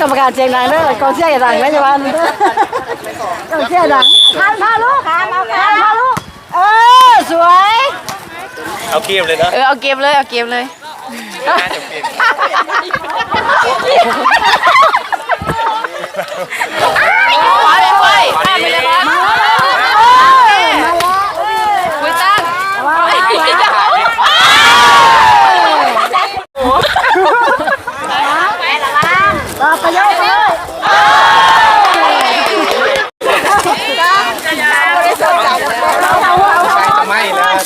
กรรมการเชียงรายเด้อกองเชียร์อย่าดังนะอย่าวันกองเชียร์ดังทานพาลูกทานเอาทานพาลูกเออสวย เอาเกมเลยนะเออเอาเกมเลยเอาเกมเลย น่าจะเป็น ไปเลยไปข้ามไปเลยบอลคุยตั้งไปละล่าง ต่อไปเยอะเลย จะไม่เลย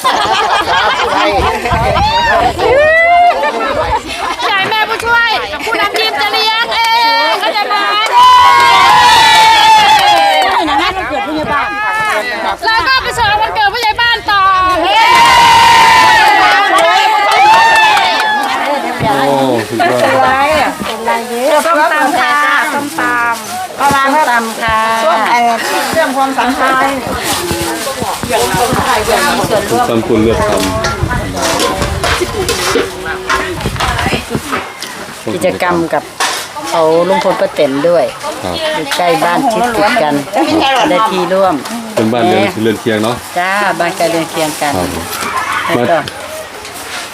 ใหญ่แม่ผู้ช่วยผู้นำทีมจะเลี้ยงเองเข้าใจไหม อย่างนั้นมันเกิดพยาบาล แล้วก็ไปเสิร์ฟวันเกิดผู้ใหญ่บ้านต่อ โอ้สุดยอด ส้มตำค่ะส้มตำก็ร้านตำค่ะส้มเรื่องความสัมพันธ์ ตำคุณเลือกทกิจกรรมกับเขาลุงพลป้าเต็นด้วยำครับอยู่ใกล้บ้านชิดติดกันได้ที่ร่วมเป็นบ้านเรือนเรือนเคียงเนาะจ้าบ้านใกล้เรือนเคียงกันครับแล้วก็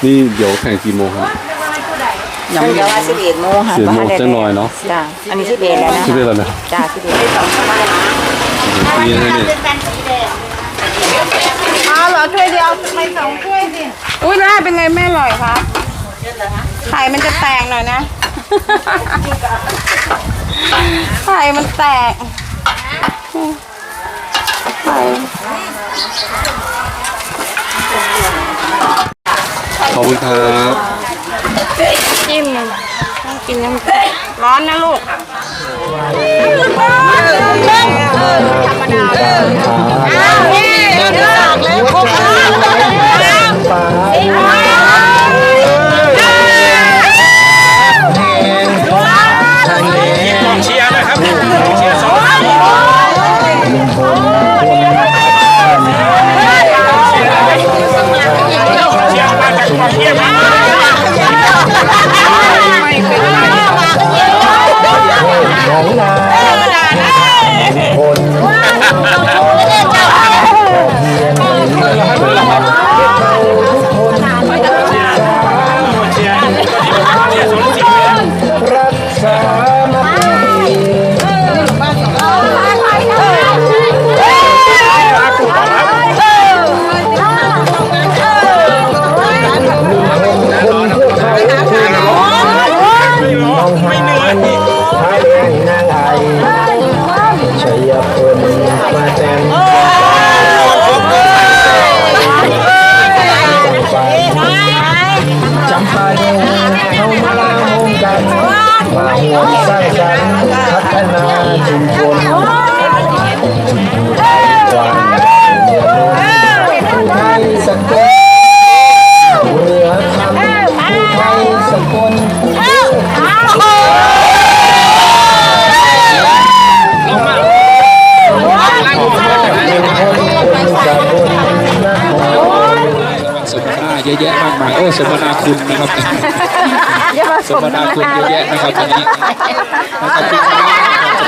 นี่เดี๋ยวแข่งกี่โมงครับน้องเดียวสิบเอ็ดโมงค่ะสิบโมงจะน้อยเนาะจ้าอันนี้สิบเอ็ดแล้วนะคิดได้แล้วนะจ้าสิบเอ็ด นี่นะเนี่ยเอา เหรอถ้วยเดียวทำไมสองถ้วยสิอุ้ยน่าเป็นไงแม่อร่อยคะไข่มันจะแตกหน่อยนะ ไข่มันแตก ไข่ขอบคุณครับจิ้มต้องกินน้ำร้อนนะลูกเยสกลสมนาเยอะแยะมากมาย โอ้ สมนาคุณนะครับ สมนาคุณเยอะแยะนะครับตอนนี้นะครับที่คณะ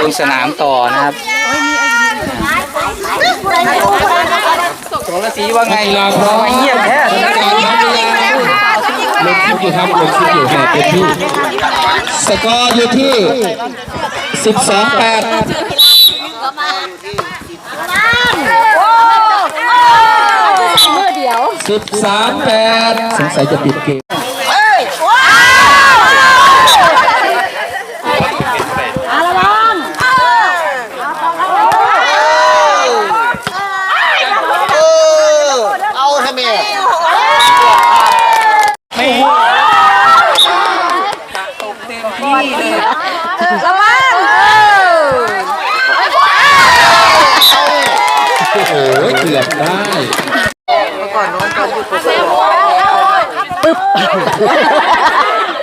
ลงสนามต่อนะครับสรศรีว่าไงกีฬาพร้อมเงียบแท้ กรรมการครับเวลาลงคลิปอยู่ครับลงคลิปอยู่แห่เต็มที่สกอร์อยู่ที่12 8 13 8สงสัยจะปิดเกม เกือบได้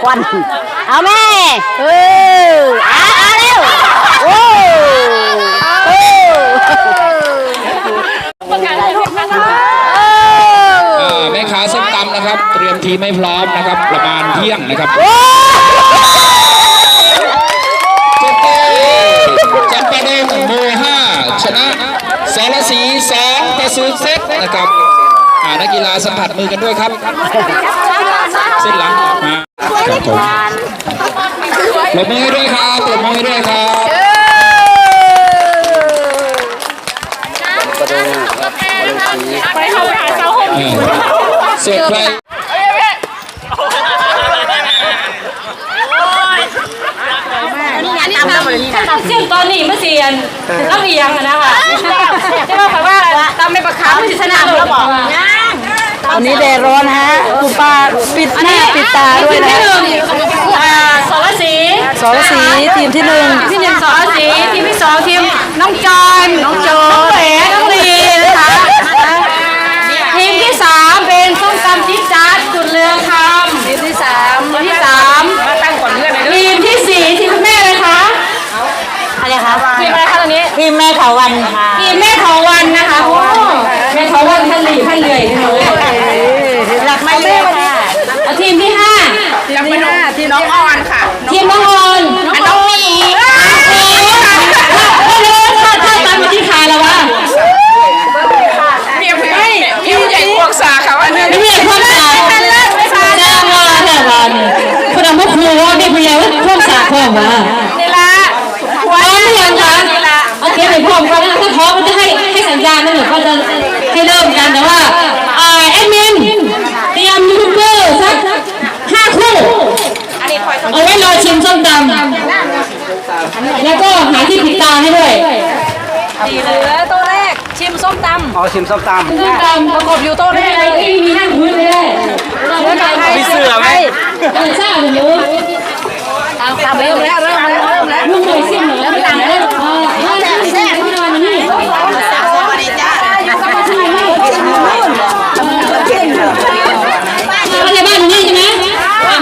ควัน เอาแม่เออเอาเอาเร็วโอ้โอ้อ่าแม่ค้าส้มตำนะครับ เตรียมทีไม่พร้อมนะครับ ประมาณเที่ยงนะครับเจจำปาดงหมู่ห้าชนะสรศรีสอง ต่อศูเซตนะครับอ่านักกีฬาสัมผัสมือกันด้วยครับเส้นหลังมาครับผมปรบมือให้ด้วยครับปรบมือให้ด้วยครับไปเขาหาเสาหกเออส่วนใครซึ่งตอนนี้เมื่อเซียนต้องเอียงนะคะที่ว่าแบบว่าตามไปประคับที่สนามแล้วบอก วันนี้แดดร้อนฮะคุณป้าปิดหน้าปิดตาด้วยทีมนะที่หนึ่งอ่าสรศรีสรศรีทีมที่หนึ่งทีมที่หนึ่งสรศรีทีมที่สองทีมน้องจอนน้องโจน้องแหวนน้องลีนะคะทีมที่สามเป็นส้มตำจิ๊ดจ๊าดจุดเรืองคำทีมที่สามทีมที่สามตั้งก่อนเพื่อนเลยทีมที่สี่ทีมคุณแม่เลยคะอะไรคะทีมอะไรคะตอนนี้ทีมแม่เถาวันค่ะทีมแม่ทองวันนะคะโอ้แม่ทองวันท่านหลีท่านเหนื่อยเลย หลักไม่เยอะค่ะ เอาทีมที่ห้า ทีมที่ห้าทีมน้องออนค่ะ ทีมน้องออนน้องมีถ้าถ้าตามมาที่ขาแล้ววะ ทีมให้ทีมใหญ่พวกสาค่ะวันนี้ ไม่ใช่พวกสาแจ้งว่าแต่วันคุณเอาพวกครูว่าเด็กผู้ใหญ่ว่า พวกสาข้อมานี่ละพร้อมหรือยังคะโอเคไปพร้อมกันนะถ้าพร้อมก็จะให้ให้สัญญาณนั่นหนูก็จะให้เริ่มกันแต่ว่าอ่าแอดมินเตรียมยูทูบเบอร์สักห้าคู่เอาไว้รอชิมส้มตำแล้วก็หาที่ปิดตาให้ด้วยเหลือตัวแรกชิมส้มตำเอาชิมส้มตำส้มตำประกบอยู่โต๊ะได้เลยที่มีนั่งพื้นเลยได้มีเสือไหมเออ ทราบหนูตำเริ่มแล้วเริ่มแล้วเริ่มแล้วลุงเคยเสี่ยงหนูแล้วไม่ต่างแล้วเออเออแซ่บไม่นอนนี่สวัสดีจ้าทำไมไม่มาในบ้านนี่ใช่ไหม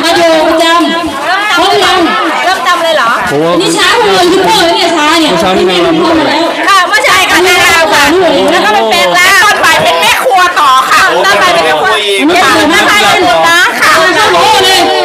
มาอยู่ประจำพร้อมยังเริ่มตำเลยเหรอเพราะว่านี่ช้าเลยยุบโป้เนี่ยช้าเนี่ยช้านี่นางรำเข้ามาแล้วค่ะไม่ใช่ค่ะนางรำค่ะแล้วก็เป็นเป็ดแล้วตอนบ่ายเป็นแม่ครัวต่อค่ะตอนบ่ายเป็นแม่ครัวไม่ต่างแม่ครัวนะค่ะเข้าโอ้เลย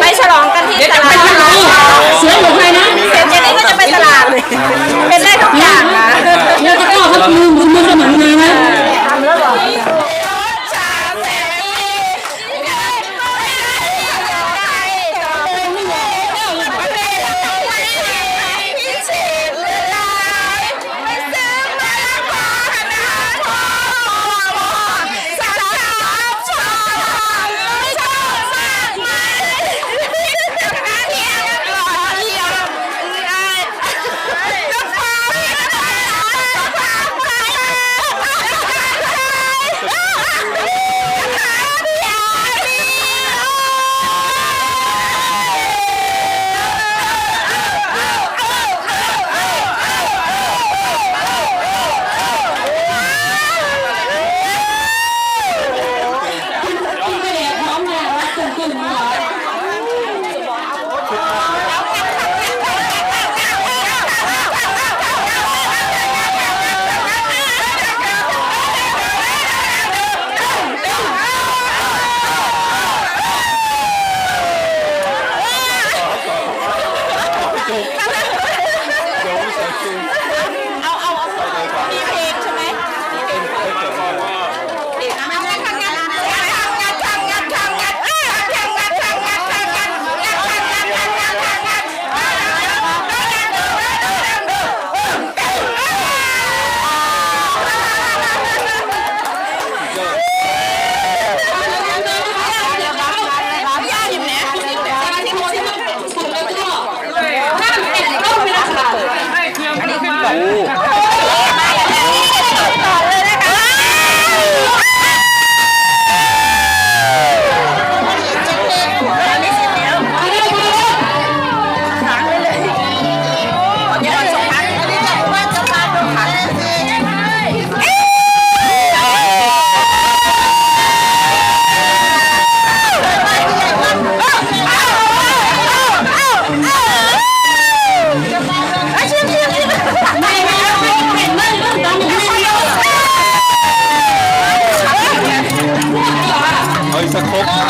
在逃跑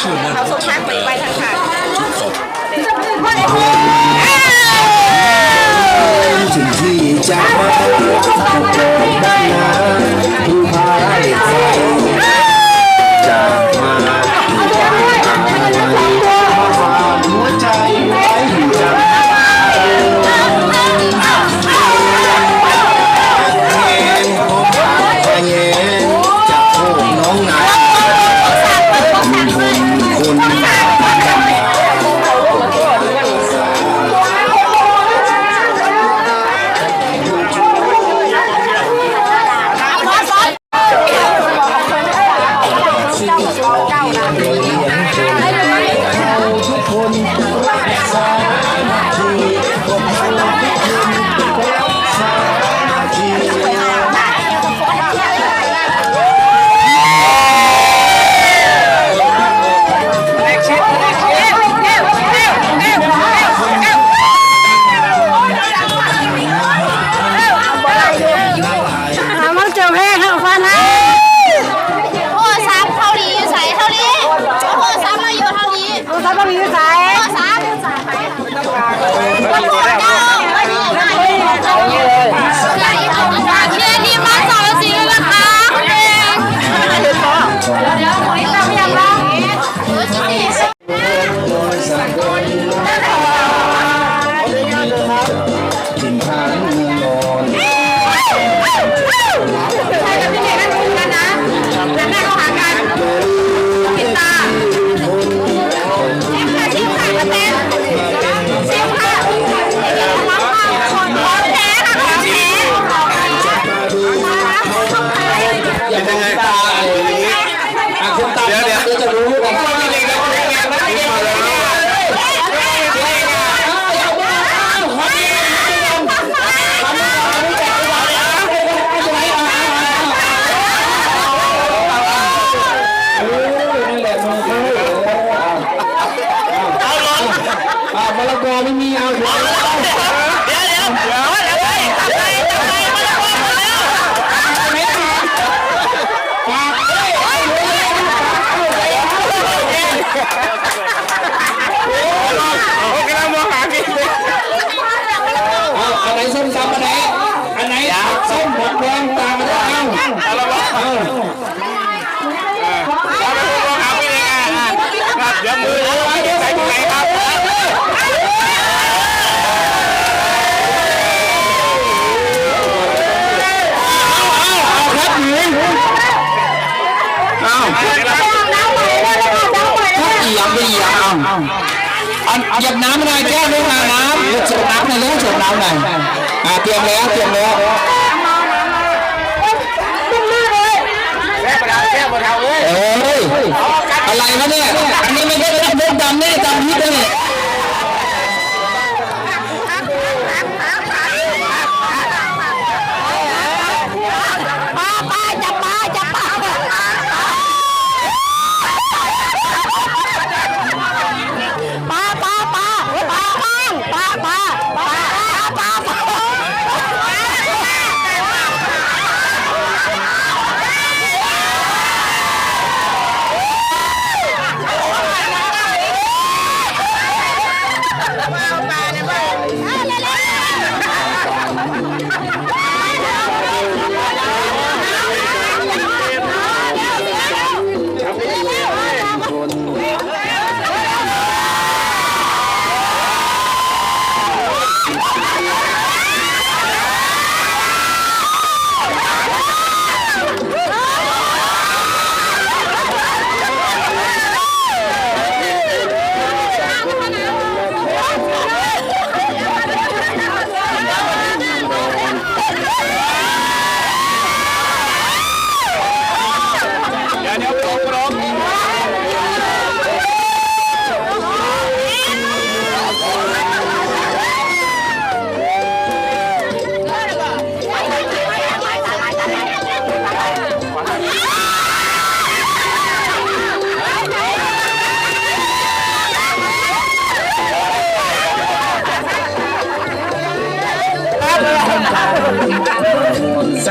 เขาส่งมากไปไปทางค่งที่จะดูภ มองตามันก็เอาอะไรวะเออเอาไปลองเอาไปเลยครับเดี๋ยวมือเอาไว้ใส่ถุงไหนครับเอาเหยียบไปเหยียบเอาเอาหยิบน้ำหน่อยแก้วด้วยมาน้ำเสิร์ฟน้ำหน่อยเร็วเสิร์ฟน้ำหน่อยอ่าเตรียมแล้วเตรียมแล้ว อะไรนะเนี่ยอันนี้ไม่ใช่เรื่องดำเนี่ยจำพิษเลย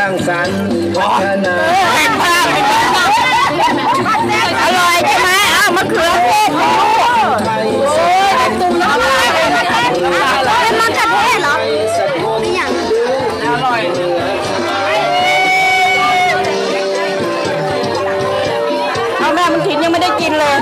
างสรรค์พัฒนาอร่อยใช่ไหมอ้าวมะเขือเทศไทยโอ้ยเป็นตุ่มน้ำลายเป็นมะเขือเทศเป็นมะเขือเทศเหรอไม่อย่างอร่อยเอาแม่มันกินยังไม่ได้กินเลย